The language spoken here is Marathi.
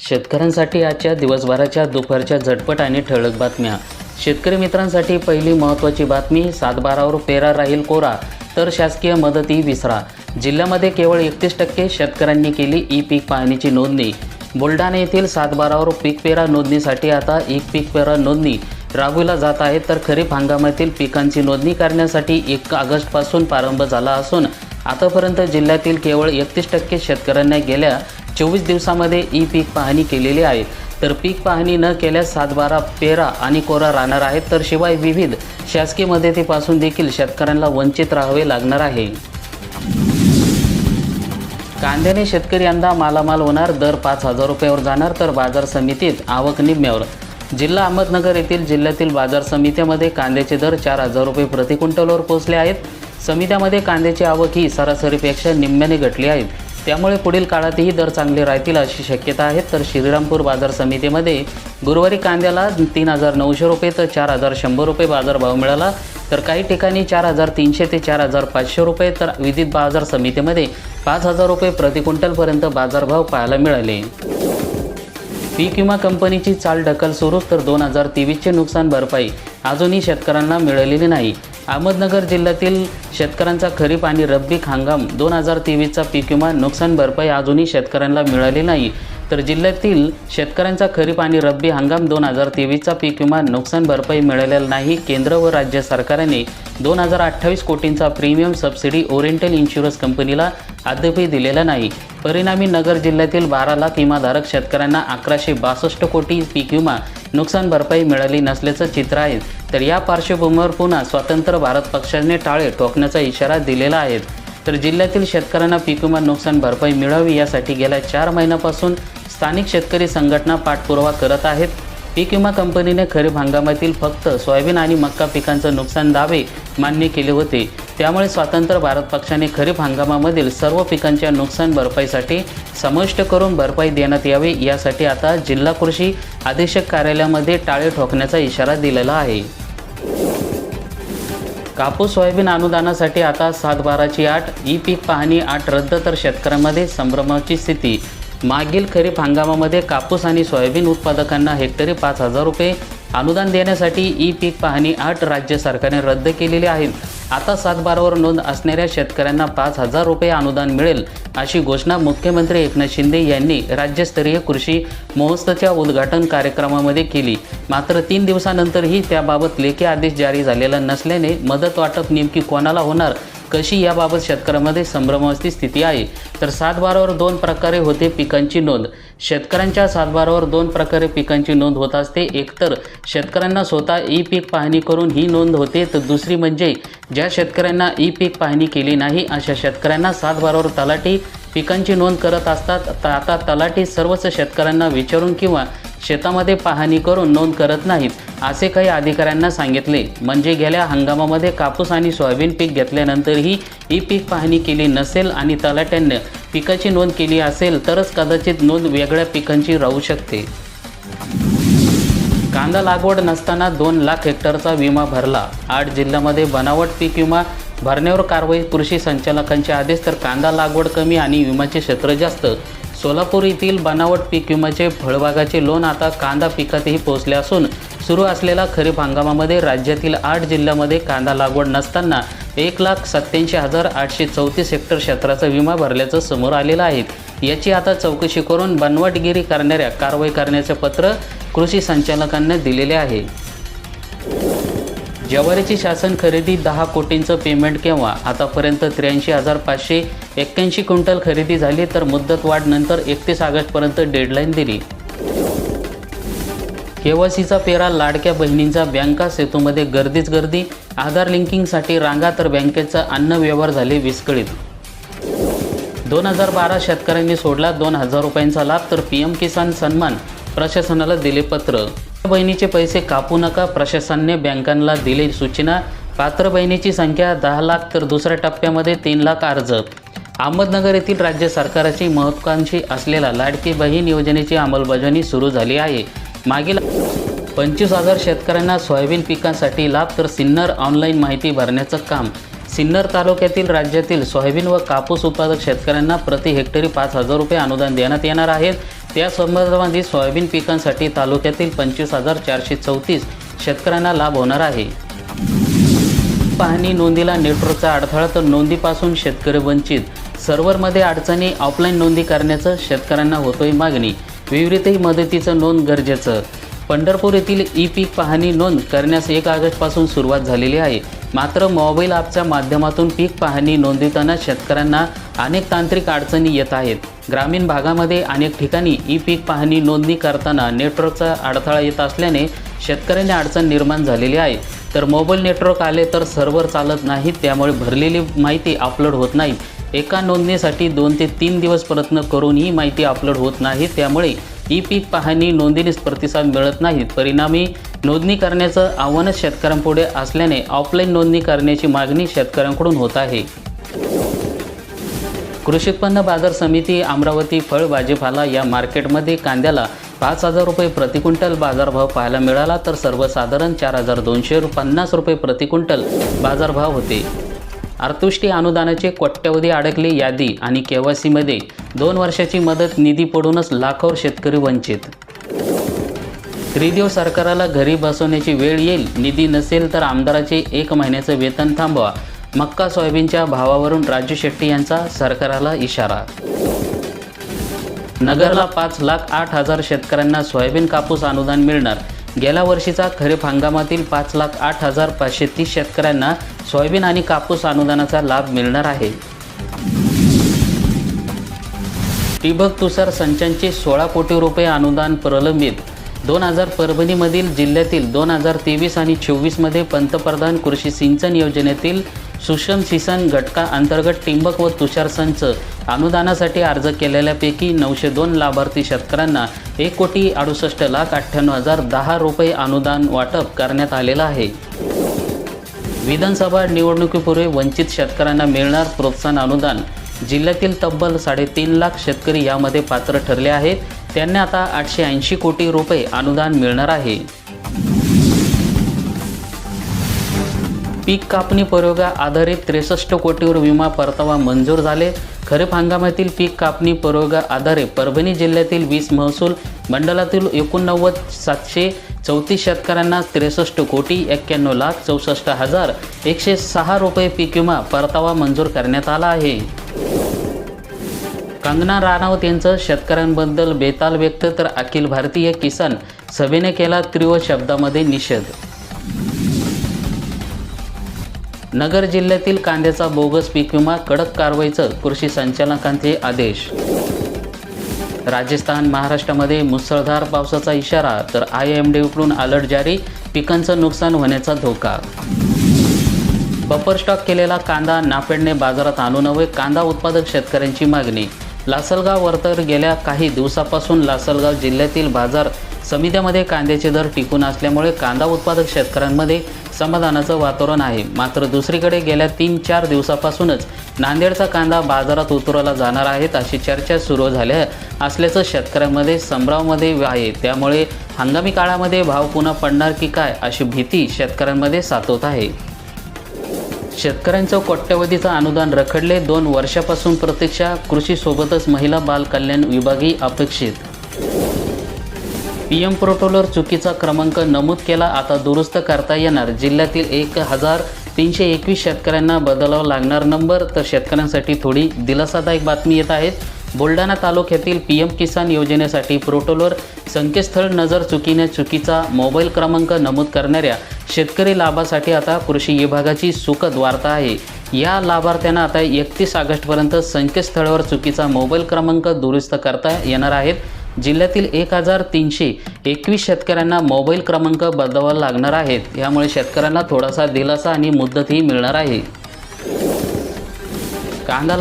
शेतकऱ्यांसाठी आजच्या दिवसभराच्या दुपारच्या झटपट आणि ठळक बातम्या. शेतकरी मित्रांसाठी पहिली महत्त्वाची बातमी सातबारावर पेरा राहील कोरा तर शासकीय मदतही विसरा. जिल्ह्यामध्ये केवळ एकतीस टक्के शेतकऱ्यांनी केली ई पीक पाहणीची नोंदणी. बुलढाणा येथील सातबारावर पीक पेरा नोंदणीसाठी आता एक पीक पेरा नोंदणी. राबविला जात आहे तर खरीप हंगामातील पिकांची नोंदणी करण्यासाठी एक ऑगस्टपासून प्रारंभ झाला असून आतापर्यंत जिल्ह्यातील केवळ एकतीस टक्के शेतकऱ्यांना गेल्या चोवीस दिवसामध्ये ई पीक पाहणी केलेली आहे. तर पीक पाहणी न केल्यास सातबारा पेरा आणि कोरा राहणार आहेत. तर शिवाय विविध शासकीय मदतीपासून देखील शेतकऱ्यांना वंचित राहावे लागणार आहे. कांद्याने शेतकरी यंदा मालामाल होणार. दर पाच हजार रुपयावर जाणार. तर बाजार समितीत आवक निम्म्यावर. जिल्हा अहमदनगर येथील जिल्ह्यातील बाजार समित्यामध्ये कांद्याचे दर चार हजार रुपये प्रति क्विंटलवर पोहोचले आहेत. समित्यामध्ये कांद्याची आवक ही सरासरीपेक्षा निम्म्याने घटली आहे. त्यामुळे पुढील काळातही दर चांगले राहतील अशी शक्यता आहे. तर श्रीरामपूर बाजार समितीमध्ये गुरुवारी कांद्याला तीन हजार नऊशे रुपये तर चार हजार शंभर रुपये बाजारभाव मिळाला. तर काही ठिकाणी चार हजार तीनशे ते चार हजार पाचशे रुपये तर विदित बाजार समितीमध्ये पाच हजार रुपये प्रति क्विंटलपर्यंत बाजारभाव पाहायला मिळाले. पीक विमा कंपनीची चाल ढकल सुरू तर दोन हजार तेवीसचे नुकसान भरपाई अजूनही शेतकऱ्यांना मिळालेली नाही. अहमदनगर जिल्ह्यातील शेतकऱ्यांचा खरीप आणि रब्बी हंगाम दोन हजार तेवीसचा पीक विमा नुकसान भरपाई अजूनही शेतकऱ्यांना मिळाली नाही. तर जिल्ह्यातील शेतकऱ्यांचा खरीप आणि रब्बी हंगाम दोन हजार तेवीसचा पीक विमा नुकसान भरपाई मिळालेला नाही. केंद्र व राज्य सरकारने दोन हजार अठ्ठावीस कोटींचा प्रीमियम सबसिडी ओरिएंटल इन्शुरन्स कंपनीला अद्यापही दिलेला नाही. परिणामी नगर जिल्ह्यातील बारा लाख विमाधारक शेतकऱ्यांना अकराशे बासष्ट कोटी पीक विमा नुकसान भरपाई मिळाली नसल्याचं चित्र आहे. तर या पार्श्वभूमीवर पुन्हा स्वतंत्र भारत पक्षाने टाळे ठोकण्याचा इशारा दिलेला आहे. तर जिल्ह्यातील शेतकऱ्यांना पीक विमा नुकसान भरपाई मिळावी यासाठी गेल्या चार महिन्यापासून स्थानिक शेतकरी संघटना पाठपुरावा करत आहेत. पीक विमा कंपनीने खरीप हंगामातील फक्त सोयाबीन आणि मक्का पिकांचं नुकसान दावे मान्य केले होते. त्यामुळे स्वतंत्र भारत पक्षाने खरीप हंगामामधील सर्व पिकांच्या नुकसान भरपाईसाठी समाविष्ट करून भरपाई देण्यात यावी यासाठी आता जिल्हा कृषी अधीक्षक कार्यालयामध्ये टाळे ठोकण्याचा इशारा दिलेला आहे. कापूस सोयाबीन अनुदानासाठी आता सात बाराची आठ ई पीक पाहणी आठ रद्द तर शेतकऱ्यांमध्ये संभ्रमाची स्थिती मागील खरीप हंगामामध्ये कापूस आणि सोयाबीन उत्पादकांना हेक्टरी पाच हजार रुपये अनुदान देण्यासाठी ई पीक पाहणी आठ राज्य सरकारने रद्द केलेली आहे. आता सातबारावर नोंद असणाऱ्या शेतकऱ्यांना पाच हजार रुपये अनुदान मिळेल अशी घोषणा मुख्यमंत्री एकनाथ शिंदे यांनी राज्यस्तरीय कृषी महोत्सवाच्या उद्घाटन कार्यक्रमामध्ये केली. मात्र तीन दिवसानंतरही त्याबाबत लेखी आदेश जारी झालेला नसल्याने मदत वाटप नेमकी कोणाला होणार कशी याबाबत शेतकऱ्यांमध्ये संभ्रमावस्थी स्थिती आहे? तर सातबारावर दोन प्रकारे होते पिकांची नोंद. शेतकऱ्यांच्या सातबारावर दोन प्रकारे पिकांची नोंद होत असते. एकतर शेतकऱ्यांना स्वतः ई पीक पाहणी करून ही नोंद होते. तर दुसरी म्हणजे ज्या शेतकऱ्यांना ई पीक पाहणी केली नाही अशा शेतकऱ्यांना सातबारावर तलाठी पिकांची नोंद करत असतात. तर आता तलाठी सर्वच शेतकऱ्यांना विचारून किंवा शेतामध्ये पाहणी करून नोंद करत नाहीत असे काही अधिकाऱ्यांना सांगितले. म्हणजे गेल्या हंगामामध्ये कापूस आणि सोयाबीन पीक घेतल्यानंतरही ही पीक पाहणी केली नसेल आणि तलाट्यानं पिकाची नोंद केली असेल तरच कदाचित नोंद वेगळ्या पिकांची राहू शकते. कांदा लागवड नसताना दोन लाख हेक्टरचा विमा भरला. आठ जिल्ह्यामध्ये बनावट पीक विमा भरण्यावर कारवाई कृषी संचालकांचे आदेश तर कांदा लागवड कमी आणि विम्याचे क्षेत्र जास्त. सोलापूर येथील बनावट पीक विम्याचे फळबागाचे लोन आता कांदा पिकातही पोहोचले असून सुरू असलेल्या खरीप हंगामामध्ये राज्यातील आठ जिल्ह्यामध्ये कांदा लागवड नसताना एक लाख सत्त्याऐंशी हजार आठशे चौतीस हेक्टर क्षेत्राचा विमा भरल्याचं समोर आलेलं आहे. याची आता चौकशी करून बनवटगिरी करणाऱ्या कारवाई करण्याचे पत्र कृषी संचालकांना दिलेले आहे. ज्वारीची शासन खरेदी दहा कोटींचं पेमेंट केव्हा? आतापर्यंत त्र्याऐंशी हजार पाचशे एक्क्याऐंशी क्विंटल खरेदी झाली तर मुदत वाढ नंतर एकतीस ऑगस्टपर्यंत डेडलाईन दिली. केवायसीचा पेरा लाडक्या बहिणींचा बँका सेतूमध्ये गर्दीच गर्दी आधार लिंकिंगसाठी रांगा तर बँकेचा अन्न व्यवहार झाले विस्कळीत. दोन हजार बारा शेतकऱ्यांनी सोडला दोन हजार रुपयांचा लाभ तर पी एम किसान सन्मान प्रशासनाला दिले पत्र. बहिणीचे पैसे कापू नका. प्रशासनाने बँकांना दिले सूचना. पात्र बहिणीची संख्या दहा लाख तर दुसऱ्या टप्प्यामध्ये तीन लाख अर्ज. अहमदनगर येथील राज्य सरकाराची महत्त्वाकांक्षी असलेला लाडकी बहीण योजनेची अंमलबजावणी सुरू झाली आहे. मागील पंचवीस हजार शेतकऱ्यांना सोयाबीन पिकांसाठी लाभ तर सिन्नर ऑनलाईन माहिती भरण्याचं काम. सिन्नर तालुक्यातील राज्यातील सोयाबीन व कापूस उत्पादक शेतकऱ्यांना प्रति हेक्टरी पाच हजार रुपये अनुदान देण्यात येणार आहेत त्या संदर्भामध्ये सोयाबीन पिकांसाठी तालुक्यातील पंचवीस हजार चारशे चौतीस शेतकऱ्यांना लाभ होणार आहे. पाहणी नोंदीला नेटवर्कचा अडथळा तर नोंदीपासून शेतकरी वंचित. सर्व्हरमध्ये अडचणी ऑफलाईन नोंदी करण्याचं शेतकऱ्यांना होतोय मागणी. विविधही मदतीचं नोंद गरजेचं. पंढरपूर येथील ई पीक पाहणी नोंद करण्यास एक ऑगस्टपासून सुरुवात झालेली आहे. मात्र मोबाईल ॲपच्या माध्यमातून पीक पाहणी नोंदविताना शेतकऱ्यांना अनेक तांत्रिक अडचणी येत आहेत. ग्रामीण भागामध्ये अनेक ठिकाणी ई पीक पाहणी नोंदणी करताना नेटवर्कचा अडथळा येत असल्याने शेतकऱ्यांना अडचण निर्माण झालेली आहे. तर मोबाईल नेटवर्क आले तर सर्व्हर चालत नाहीत त्यामुळे भरलेली माहिती अपलोड होत नाही. एका नोंदणीसाठी दोन ते तीन दिवस प्रयत्न करून ही माहिती अपलोड होत नाही त्यामुळे ई पीक पाहणी नोंदणीस प्रतिसाद मिळत नाहीत परिणामी नोंदणी करण्याचं आव्हानच शेतकऱ्यांपुढे असल्याने ऑफलाईन नोंदणी करण्याची मागणी शेतकऱ्यांकडून होत आहे. कृषी उत्पन्न बाजार समिती अमरावती फळ भाजीपाला या मार्केटमध्ये कांद्याला पाच हजार रुपये प्रतिक्विंटल बाजारभाव पाहायला मिळाला तर सर्वसाधारण चार हजार दोनशे पन्नास रुपये प्रतिक्विंटल बाजारभाव होते. अर्थवृष्टी अनुदानाचे कोट्यवधी अडकले यादी आणि केवायसीमध्ये दोन वर्षाची मदत निधी पडूनच लाखोर शेतकरी वंचित. त्रिदेव सरकाराला घरी बसवण्याची वेळ येईल निधी नसेल तर आमदाराचे एक महिन्याचं वेतन थांबवा मक्का सोयाबीनच्या भावावरून राजू शेट्टी यांचा सरकाराला इशारा. नगरला पाच लाख आठ हजार शेतकऱ्यांना सोयाबीन कापूस अनुदान मिळणार. गेल्या वर्षीचा खरीप हंगामातील पाच लाख आठ हजार पाचशे तीस शेतकऱ्यांना सोयाबीन आणि कापूस अनुदानाचा लाभ मिळणार आहे. ठिबक तुषार संचांचे सोळा कोटी रुपये अनुदान प्रलंबित. दोन हजार परभणीमधील जिल्ह्यातील दोन हजार तेवीस आणि चोवीसमध्ये पंतप्रधान कृषी सिंचन योजनेतील सुषम सिंचन घटका अंतर्गत टिंबक व तुषार संच अनुदानासाठी अर्ज केलेल्यापैकी नऊशे दोन लाभार्थी शेतकऱ्यांना एक कोटी अडुसष्ट लाख अठ्ठ्याण्णव हजार दहा रुपये अनुदान वाटप करण्यात आलेलं आहे. विधानसभा निवडणुकीपूर्वी वंचित शेतकऱ्यांना मिळणार प्रोत्साहन अनुदान जिल्ह्यातील तब्बल साडेतीन लाख शेतकरी यामध्ये पात्र ठरले आहेत. त्यांना आता आठशे ऐंशी कोटी रुपये अनुदान मिळणार आहे. पीक कापणी प्रयोगा आधारित त्रेसष्ट कोटीवर विमा परतावा मंजूर झाले. खरीप हंगामातील पीक कापणी प्रयोगा आधारे परभणी जिल्ह्यातील वीस महसूल मंडळातील एकोणनव्वद सातशे चौतीस शेतकऱ्यांना त्रेसष्ट कोटी एक्क्याण्णव लाख चौसष्ट हजार एकशे सहा रुपये पीक विमा परतावा मंजूर करण्यात आला आहे. कंगना राणावत यांचं शेतकऱ्यांबद्दल बेताल व्यक्त तर अखिल भारतीय किसान सभेने केला तीव्र शब्दामध्ये निषेध. नगर जिल्ह्यातील कांद्याचा बोगस पीक विमा कडक कारवाईचं कृषी संचालकांचे आदेश. राजस्थान महाराष्ट्रामध्ये मुसळधार पावसाचा इशारा तर आय एम डीकडून अलर्ट जारी पिकांचं नुकसान होण्याचा धोका. बफर स्टॉक केलेला कांदा नाफेडने बाजारात आणू नव्हे कांदा उत्पादक शेतकऱ्यांची मागणी. लासलगाव वर्तर गेल्या काही दिवसापासून लासलगाव जिल्ह्यातील बाजार समित्यामध्ये कांद्याचे दर टिकून असल्यामुळे कांदा उत्पादक शेतकऱ्यांमध्ये समाधानाचं वातावरण आहे. मात्र दुसरीकडे गेल्या तीन चार दिवसापासूनच नांदेडचा कांदा बाजारात उतरवला जाणार आहेत अशी चर्चा सुरू झाल्या असल्याचं शेतकऱ्यांमध्ये संभ्रमामध्ये आहे. त्यामुळे हंगामी काळामध्ये भाव पुन्हा पडणार की काय अशी भीती शेतकऱ्यांमध्ये सातवत आहे. शेतकऱ्यांचं कोट्यवधीचं अनुदान रखडले दोन वर्षापासून प्रतीक्षा कृषीसोबतच महिला बाल कल्याण विभागही अपेक्षित. पी एम पोर्टलवर चुकीचा क्रमांक नमूद केला आता दुरुस्त करता येणार. जिल्ह्यातील एक हजार तीनशे एकवीस शेतकऱ्यांना बदलावा लागणार नंबर तर शेतकऱ्यांसाठी थोडी दिलासादायक बातमी येत आहेत बुलढाणा तालुक्यातील पी एम किसान योजनेसाठी पोर्टलवर संकेतस्थळ नजर चुकीने चुकीचा मोबाईल क्रमांक नमूद करणाऱ्या शेतकरी लाभासाठी आता कृषी विभागाची सुखद वार्ता आहे. या लाभार्थ्यांना आता एकतीस ऑगस्टपर्यंत संकेतस्थळावर चुकीचा मोबाईल क्रमांक दुरुस्त करता येणार आहेत. जिल्ह्यातील एक हजार तीनशे एकवीस शेतकऱ्यांना मोबाईल क्रमांक बदलावा लागणार आहेत. यामुळे शेतकऱ्यांना थोडासा दिलासा आणि मुदतही मिळणार आहे. कांदा